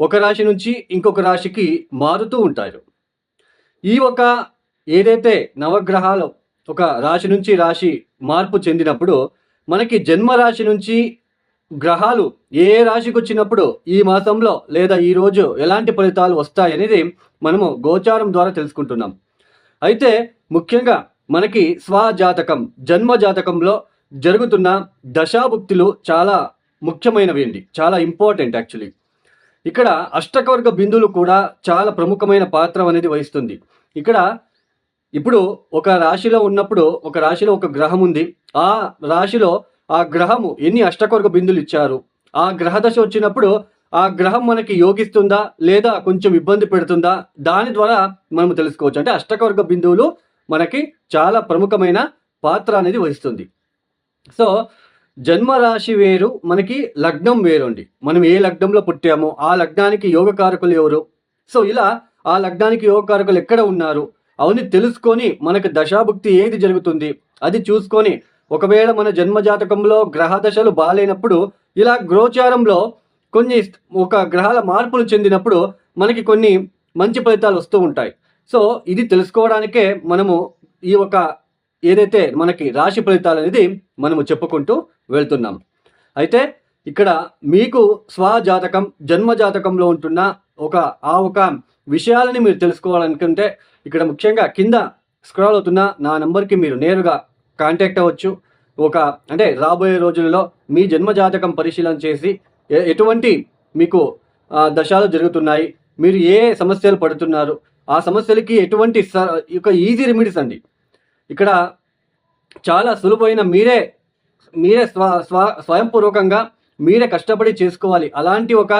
ఒక రాశి నుంచి ఇంకొక రాశికి మారుతూ ఉంటారు. ఈ ఒక ఏదైతే నవగ్రహాలు ఒక రాశి నుంచి రాశి మార్పు చెందినప్పుడు మనకి జన్మ రాశి నుంచి గ్రహాలు ఏ ఏ రాశికి వచ్చినప్పుడు ఈ మాసంలో లేదా ఈ రోజు ఎలాంటి ఫలితాలు వస్తాయనేది మనము గోచారం ద్వారా తెలుసుకుంటున్నాం. అయితే ముఖ్యంగా మనకి స్వజాతకం జన్మ జాతకంలో జరుగుతున్న దశాభుక్తులు చాలా ముఖ్యమైనవి అండి. చాలా ఇంపార్టెంట్ యాక్చువల్లీ. ఇక్కడ అష్టకవర్గ బిందువులు కూడా చాలా ప్రముఖమైన పాత్ర అనేది వహిస్తుంది. ఇక్కడ ఇప్పుడు ఒక రాశిలో ఉన్నప్పుడు ఒక రాశిలో ఒక గ్రహం ఉంది. ఆ రాశిలో ఆ గ్రహము ఎన్ని అష్టకవర్గ బిందులు ఇచ్చారు? ఆ గ్రహ దశ వచ్చినప్పుడు ఆ గ్రహం మనకి యోగిస్తుందా? లేదా కొంచెం ఇబ్బంది పెడుతుందా? దాని ద్వారా మనం తెలుసుకోవచ్చు. అంటే అష్టకవర్గ బిందువులు మనకి చాలా ప్రముఖమైన పాత్ర అనేది వహిస్తుంది. సో జన్మరాశి వేరు మనకి లగ్నం వేరు అండి మనం ఏ లగ్నంలో పుట్టామో ఆ లగ్నానికి యోగకారకులు ఎవరు? సో ఇలా ఆ లగ్నానికి యోగకారకులు ఎక్కడ ఉన్నారు? అవన్నీ తెలుసుకొని మనకు దశాభుక్తి ఏది జరుగుతుంది? అది చూసుకొని ఒకవేళ మన జన్మ జాతకంలో గ్రహ దశలు బాగాలేనప్పుడు ఇలా గోచారంలో కొన్ని ఒక గ్రహాల మార్పులు చెందినప్పుడు మనకి కొన్ని మంచి ఫలితాలు వస్తూ ఉంటాయి. సో ఇది తెలుసుకోవడానికే మనము ఈ ఒక ఏదైతే మనకి రాశి ఫలితాలు అనేది మనము చెప్పుకుంటూ వెళ్తున్నాం. అయితే ఇక్కడ మీకు స్వజాతకం జన్మ జాతకంలో ఉంటున్న ఒక ఆ ఒక విషయాలని మీరు తెలుసుకోవాలనుకుంటే ఇక్కడ ముఖ్యంగా కింద స్క్రాల్ అవుతున్న నా నెంబర్కి మీరు నేరుగా కాంటాక్ట్ అవ్వచ్చు. ఒక అంటే రాబోయే రోజులలో మీ జన్మ జాతకం పరిశీలన చేసి ఎటువంటి మీకు దశలు దశాలు జరుగుతున్నాయి మీరు ఏ సమస్యలు పడుతున్నారు ఆ సమస్యలకి ఎటువంటి స- ఒక ఈజీ రెమెడీస్ అండి. ఇక్కడ చాలా సులువైన మీరే మీరే స్వ స్వ స్వయంపూర్వకంగా మీరే కష్టపడి చేసుకోవాలి. అలాంటి ఒక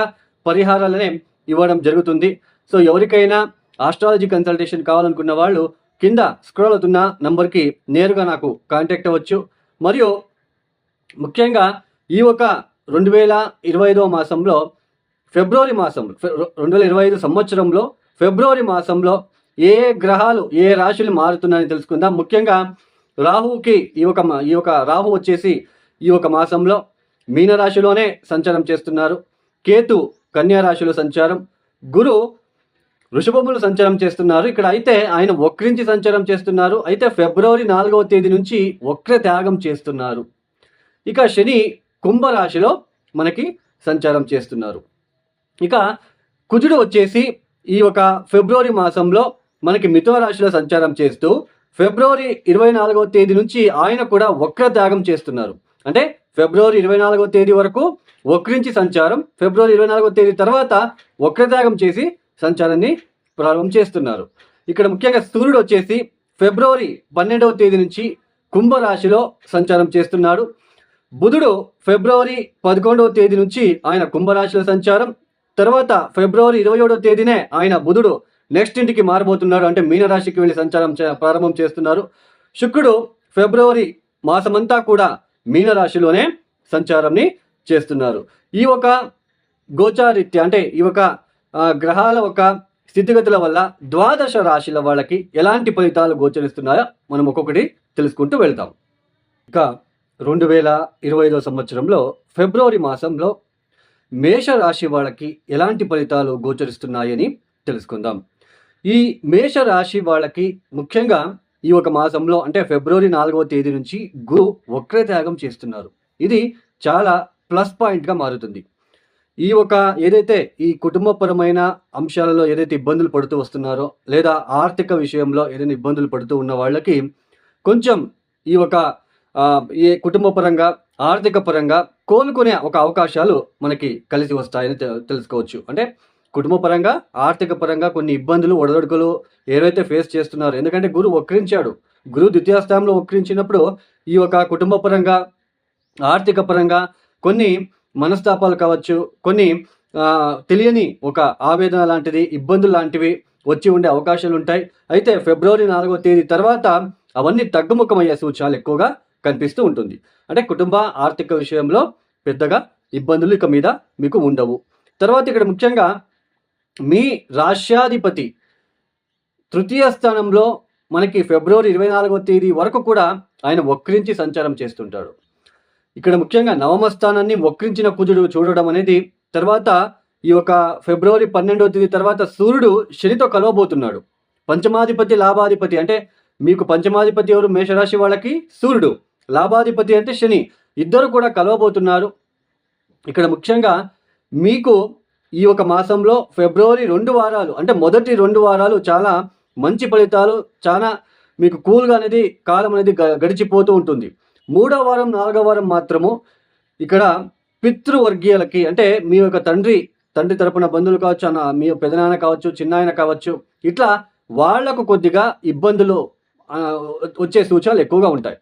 పరిహారాలనే ఇవ్వడం జరుగుతుంది. సో ఎవరికైనా ఆస్ట్రాలజీ కన్సల్టేషన్ కావాలనుకున్న వాళ్ళు కింద స్క్రోల్ అవుతున్న నంబర్కి నేరుగా నాకు కాంటాక్ట్ అవ్వచ్చు. మరియు ముఖ్యంగా ఈ ఒక రెండు వేల ఇరవై ఐదవ మాసంలో ఫిబ్రవరి మాసంలో రెండు వేల ఇరవై ఐదు సంవత్సరంలో ఫిబ్రవరి మాసంలో ఏ గ్రహాలు ఏ రాశులు మారుతున్నాయని తెలుసుకుందాం. ముఖ్యంగా రాహుకి ఈ ఒక ఈ యొక్క రాహు వచ్చేసి ఈ ఒక మాసంలో మీనరాశిలోనే సంచారం చేస్తున్నారు. కేతు కన్యా రాశిలో సంచారం గురు వృషభములు సంచారం చేస్తున్నారు. ఇక్కడ అయితే ఆయన వక్రించి సంచారం చేస్తున్నారు. అయితే ఫిబ్రవరి నాలుగవ తేదీ నుంచి వక్ర త్యాగం చేస్తున్నారు. ఇక శని కుంభరాశిలో మనకి సంచారం చేస్తున్నారు. ఇక కుజుడు వచ్చేసి ఈ ఒక ఫిబ్రవరి మాసంలో మనకి మిథున రాశిలో సంచారం చేస్తూ ఫిబ్రవరి ఇరవై నాలుగవ తేదీ నుంచి ఆయన కూడా వక్ర త్యాగం చేస్తున్నారు. అంటే ఫిబ్రవరి ఇరవై నాలుగవ తేదీ వరకు వక్రించి సంచారం ఫిబ్రవరి ఇరవై నాలుగవ తేదీ తర్వాత వక్రత్యాగం చేసి సంచారాన్ని ప్రారంభం చేస్తున్నారు. ఇక్కడ ముఖ్యంగా సూర్యుడు వచ్చేసి ఫిబ్రవరి పన్నెండవ తేదీ నుంచి కుంభరాశిలో సంచారం చేస్తున్నాడు. బుధుడు ఫిబ్రవరి పదకొండవ తేదీ నుంచి ఆయన కుంభరాశిలో సంచారం తర్వాత ఫిబ్రవరి ఇరవై ఏడవ తేదీనే ఆయన బుధుడు నెక్స్ట్ ఇంటికి మారబోతున్నారు. అంటే మీనరాశికి వెళ్ళి సంచారం ప్రారంభం చేస్తున్నారు. శుక్రుడు ఫిబ్రవరి మాసమంతా కూడా మీనరాశిలోనే సంచారంని చేస్తున్నారు. ఈ ఒక గోచారిత్య అంటే ఈ ఒక గ్రహాల ఒక స్థితిగతుల వల్ల ద్వాదశ రాశుల వాళ్ళకి ఎలాంటి ఫలితాలు గోచరిస్తున్నాయో మనం ఒక్కొక్కటి తెలుసుకుంటూ వెళ్తాం. ఇక రెండు వేల ఇరవై ఐదో సంవత్సరంలో ఫిబ్రవరి మాసంలో మేష రాశి వాళ్ళకి ఎలాంటి ఫలితాలు గోచరిస్తున్నాయని తెలుసుకుందాం. ఈ మేష రాశి వాళ్ళకి ముఖ్యంగా ఈ ఒక మాసంలో అంటే ఫిబ్రవరి నాలుగవ తేదీ నుంచి గురు వక్రత్యాగం చేస్తున్నారు. ఇది చాలా ప్లస్ పాయింట్గా మారుతుంది. ఈ ఒక ఏదైతే ఈ కుటుంబపరమైన అంశాలలో ఏదైతే ఇబ్బందులు పడుతూ వస్తున్నారో లేదా ఆర్థిక విషయంలో ఏదైనా ఇబ్బందులు పడుతూ ఉన్న వాళ్ళకి కొంచెం ఈ ఒక ఈ కుటుంబపరంగా ఆర్థిక పరంగా కోలుకునే ఒక అవకాశాలు మనకి కలిసి వస్తాయని తెలుసుకోవచ్చు. అంటే కుటుంబ పరంగా ఆర్థిక పరంగా కొన్ని ఇబ్బందులు ఒడదొడుకులు ఏవైతే ఫేస్ చేస్తున్నారు. ఎందుకంటే గురువు వక్రించాడు. గురువు ద్వితీయ స్థానంలో వక్రించినప్పుడు ఈ యొక్క కుటుంబ పరంగా ఆర్థిక పరంగా కొన్ని మనస్తాపాలు కావచ్చు కొన్ని తెలియని ఒక ఆవేదన లాంటిది ఇబ్బందులు లాంటివి వచ్చి ఉండే అవకాశాలు ఉంటాయి. అయితే ఫిబ్రవరి నాలుగో తేదీ తర్వాత అవన్నీ తగ్గుముఖమయ్యే సూచనలు ఎక్కువగా కనిపిస్తూ ఉంటుంది. అంటే కుటుంబ ఆర్థిక విషయంలో పెద్దగా ఇబ్బందులు ఇక మీద మీకు ఉండవు. తర్వాత ఇక్కడ ముఖ్యంగా మీ రాష్ట్రాధిపతి తృతీయ స్థానంలో మనకి ఫిబ్రవరి ఇరవై నాలుగో తేదీ వరకు కూడా ఆయన వక్రించి సంచారం చేస్తుంటాడు. ఇక్కడ ముఖ్యంగా నవమ స్థానాన్ని వక్రించిన కుజుడు చూడడం అనేది తర్వాత ఈ యొక్క ఫిబ్రవరి పన్నెండవ తేదీ తర్వాత సూర్యుడు శనితో కలవబోతున్నాడు. పంచమాధిపతి లాభాధిపతి అంటే మీకు పంచమాధిపతి ఎవరు? మేషరాశి వాళ్ళకి సూర్యుడు. లాభాధిపతి అంటే శని. ఇద్దరు కూడా కలవబోతున్నారు. ఇక్కడ ముఖ్యంగా మీకు ఈ ఒక మాసంలో ఫిబ్రవరి రెండు వారాలు అంటే మొదటి రెండు వారాలు చాలా మంచి ఫలితాలు చాలా మీకు కూల్గా అనేది కాలం అనేది గ- గడిచిపోతూ ఉంటుంది. మూడో వారం నాలుగో వారం మాత్రము ఇక్కడ పితృవర్గీయులకి అంటే మీ యొక్క తండ్రి తండ్రి తరపున బంధువులు కావచ్చు అన్న మీ పెదనాన్న కావచ్చు చిన్నాయన కావచ్చు ఇట్లా వాళ్ళకు కొద్దిగా ఇబ్బందులు వచ్చే సూచనలు ఎక్కువగా ఉంటాయి.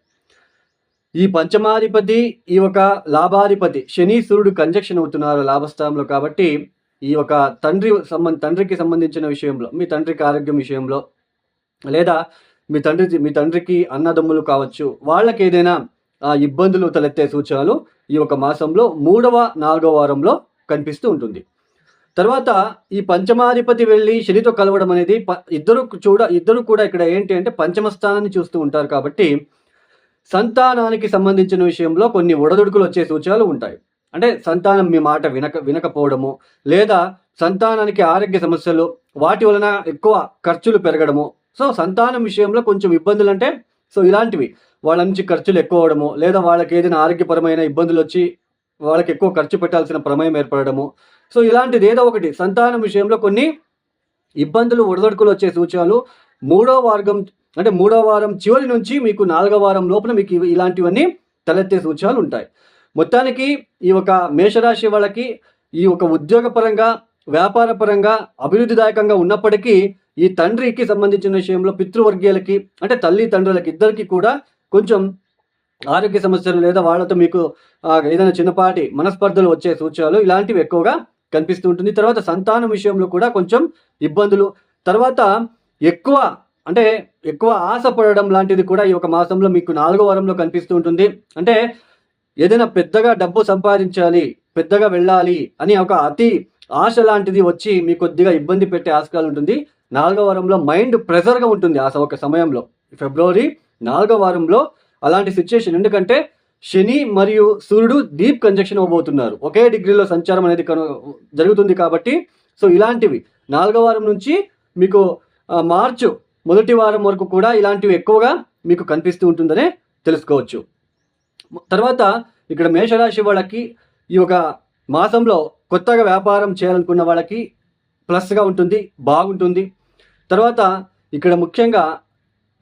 ఈ పంచమాధిపతి ఈ ఒక లాభాధిపతి శని సూర్యుడు కంజక్షన్ అవుతున్నారు లాభస్థానంలో కాబట్టి ఈ ఒక తండ్రి సంబంధ తండ్రికి సంబంధించిన విషయంలో మీ తండ్రికి ఆరోగ్యం విషయంలో లేదా మీ తండ్రి మీ తండ్రికి అన్నదమ్ములు కావచ్చు వాళ్ళకి ఏదైనా ఆ, ఇబ్బందులు తలెత్తే సూచనలు ఈ యొక్క మాసంలో మూడవ నాలుగవ వారంలో కనిపిస్తూ ఉంటుంది. తర్వాత ఈ పంచమాధిపతి వెళ్ళి శనితో కలవడం అనేది ప- ఇద్దరు చూడ ఇద్దరు కూడా ఇక్కడ ఏంటి అంటే పంచమ స్థానాన్ని చూస్తూ ఉంటారు కాబట్టి సంతానానికి సంబంధించిన విషయంలో కొన్ని ఒడదుడుకులు వచ్చే సూచనలు ఉంటాయి. అంటే సంతానం మీ మాట వినక వినకపోవడము లేదా సంతానానికి ఆరోగ్య సమస్యలు వాటి వలన ఎక్కువ ఖర్చులు పెరగడము. సో సంతానం విషయంలో కొంచెం ఇబ్బందులు అంటే సో ఇలాంటివి. వాళ్ళ నుంచి ఖర్చులు ఎక్కువ అవడము లేదా వాళ్ళకి ఏదైనా ఆరోగ్యపరమైన ఇబ్బందులు వచ్చి వాళ్ళకి ఎక్కువ ఖర్చు పెట్టాల్సిన ప్రమేయం ఏర్పడము సో ఇలాంటిది ఏదో ఒకటి. సంతానం విషయంలో కొన్ని ఇబ్బందులు ఒడదొడుకులు వచ్చే సూచనలు మూడో వర్గం అంటే మూడో వారం చివరి నుంచి మీకు నాలుగో వారం లోపల మీకు ఇలాంటివన్నీ తలెత్తే సూచనలు ఉంటాయి. మొత్తానికి ఈ ఒక మేషరాశి వాళ్ళకి ఈ ఒక ఉద్యోగపరంగా వ్యాపారపరంగా అభివృద్ధిదాయకంగా ఉన్నప్పటికీ ఈ తండ్రికి సంబంధించిన విషయంలో పితృవర్గీయులకి అంటే తల్లి తండ్రులకి ఇద్దరికి కూడా కొంచెం ఆరోగ్య సమస్యలు లేదా వాళ్ళతో మీకు ఏదైనా చిన్నపాటి మనస్పర్ధలు వచ్చే సూచనలు ఇలాంటివి ఎక్కువగా కనిపిస్తూ ఉంటుంది. తర్వాత సంతానం విషయంలో కూడా కొంచెం ఇబ్బందులు. తర్వాత ఎక్కువ అంటే ఎక్కువ ఆశ పడడం లాంటిది కూడా ఈ ఒక మాసంలో మీకు నాలుగో వారంలో కనిపిస్తూ ఉంటుంది. అంటే ఏదైనా పెద్దగా డబ్బు సంపాదించాలి పెద్దగా వెళ్ళాలి అని ఒక అతి ఆశ లాంటిది వచ్చి మీ కొద్దిగా ఇబ్బంది పెట్టే ఆస్కారం ఉంటుంది. నాలుగో వారంలో మైండ్ ప్రెజర్గా ఉంటుంది ఆ స- ఒక సమయంలో. ఫిబ్రవరి నాలుగో వారంలో అలాంటి సిచ్యుయేషన్. ఎందుకంటే శని మరియు సూర్యుడు డీప్ కంజక్షన్ అవ్వబోతున్నారు. ఒకే డిగ్రీలో సంచారం అనేది కను జరుగుతుంది కాబట్టి సో ఇలాంటివి. నాలుగో వారం నుంచి మీకు మార్చు మొదటి వారం వరకు కూడా ఇలాంటివి ఎక్కువగా మీకు కనిపిస్తూ ఉంటుందనే తెలుసుకోవచ్చు. తర్వాత ఇక్కడ మేషరాశి వాళ్ళకి ఈ యొక్క మాసంలో కొత్తగా వ్యాపారం చేయాలనుకున్న వాళ్ళకి ప్లస్గా ఉంటుంది బాగుంటుంది. తర్వాత ఇక్కడ ముఖ్యంగా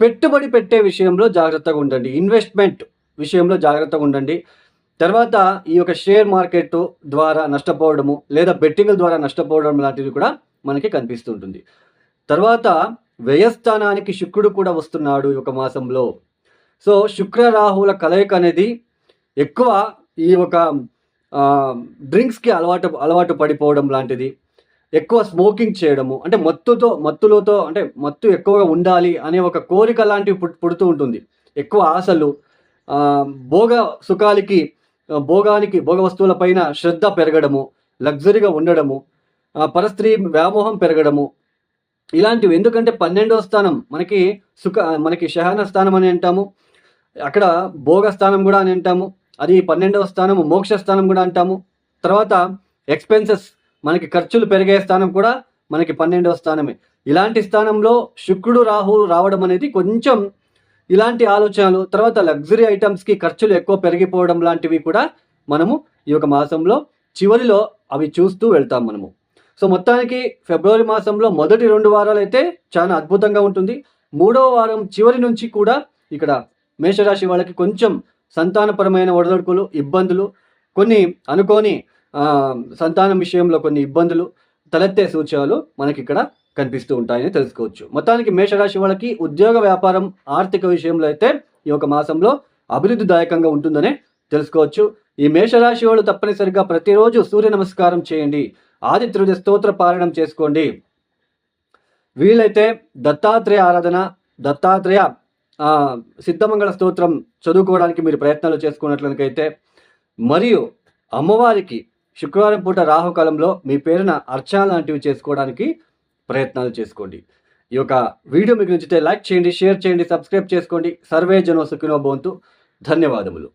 పెట్టుబడి పెట్టే విషయంలో జాగ్రత్తగా ఉండండి. ఇన్వెస్ట్మెంట్ విషయంలో జాగ్రత్తగా ఉండండి. తర్వాత ఈ యొక్క షేర్ మార్కెట్ ద్వారా నష్టపోవడము లేదా బెట్టింగ్ల ద్వారా నష్టపోవడం లాంటివి కూడా మనకి కనిపిస్తుంటుంది తర్వాత వ్యయస్థానానికి శుక్రుడు కూడా వస్తున్నాడు ఈ యొక్క మాసంలో. సో శుక్ర రాహుల కలయిక అనేది ఎక్కువ ఈ ఒక డ్రింక్స్కి అలవాటు అలవాటు పడిపోవడం లాంటిది. ఎక్కువ స్మోకింగ్ చేయడము అంటే మత్తుతో మత్తులతో అంటే మత్తు ఎక్కువగా ఉండాలి అనే ఒక కోరిక లాంటివి పుట్- పుడుతూ ఉంటుంది. ఎక్కువ ఆశలు భోగ సుఖాలకి భోగానికి భోగ వస్తువులపైన శ్రద్ధ పెరగడము లగ్జరీగా ఉండడము పరస్త్రీ వ్యామోహం పెరగడము ఇలాంటివి. ఎందుకంటే పన్నెండవ స్థానం మనకి సుఖ మనకి శహన స్థానం అని అంటాము. అక్కడ భోగ స్థానం కూడా అని అంటాము. అది పన్నెండవ స్థానము మోక్ష స్థానం కూడా అంటాము. తర్వాత ఎక్స్పెన్సెస్ మనకి ఖర్చులు పెరిగే స్థానం కూడా మనకి పన్నెండవ స్థానమే. ఇలాంటి స్థానంలో శుక్రుడు రాహు రావడం అనేది కొంచెం ఇలాంటి ఆలోచనలు తర్వాత లగ్జరీ ఐటమ్స్కి ఖర్చులు ఎక్కువ పెరిగిపోవడం లాంటివి కూడా మనము ఈ యొక్క మాసంలో చివరిలో అవి చూస్తూ వెళ్తాం మనము. సో మొత్తానికి ఫిబ్రవరి మాసంలో మొదటి రెండు వారాలు అయితే చాలా అద్భుతంగా ఉంటుంది. మూడవ వారం చివరి నుంచి కూడా ఇక్కడ మేషరాశి వాళ్ళకి కొంచెం సంతానపరమైన ఒడదొడుకులు ఇబ్బందులు కొన్ని అనుకోని సంతానం విషయంలో కొన్ని ఇబ్బందులు తలెత్తే సూచనలు మనకి ఇక్కడ కనిపిస్తూ ఉంటాయని తెలుసుకోవచ్చు. మొత్తానికి మేషరాశి వాళ్ళకి ఉద్యోగ వ్యాపారం ఆర్థిక విషయంలో అయితే ఈ యొక్క మాసంలో అభివృద్ధిదాయకంగా ఉంటుందని తెలుసుకోవచ్చు. ఈ మేషరాశి వాళ్ళు తప్పనిసరిగా ప్రతిరోజు సూర్య నమస్కారం చేయండి. ఆదిత్యుడి స్తోత్ర పారాయణం చేసుకోండి. వీలైతే దత్తాత్రేయ ఆరాధన దత్తాత్రేయ సిద్ధమంగళ స్తోత్రం చదువుకోవడానికి మీరు ప్రయత్నాలు చేసుకున్నట్లయితే మరియు అమ్మవారికి శుక్రవారం పూట రాహుకాలంలో మీ పేరున అర్చన లాంటివి చేసుకోవడానికి ప్రయత్నాలు చేసుకోండి. ఈ యొక్క వీడియో మీకు నచ్చితే లైక్ చేయండి షేర్ చేయండి సబ్స్క్రైబ్ చేసుకోండి. సర్వే జనో సుఖినో భవంతు. ధన్యవాదములు.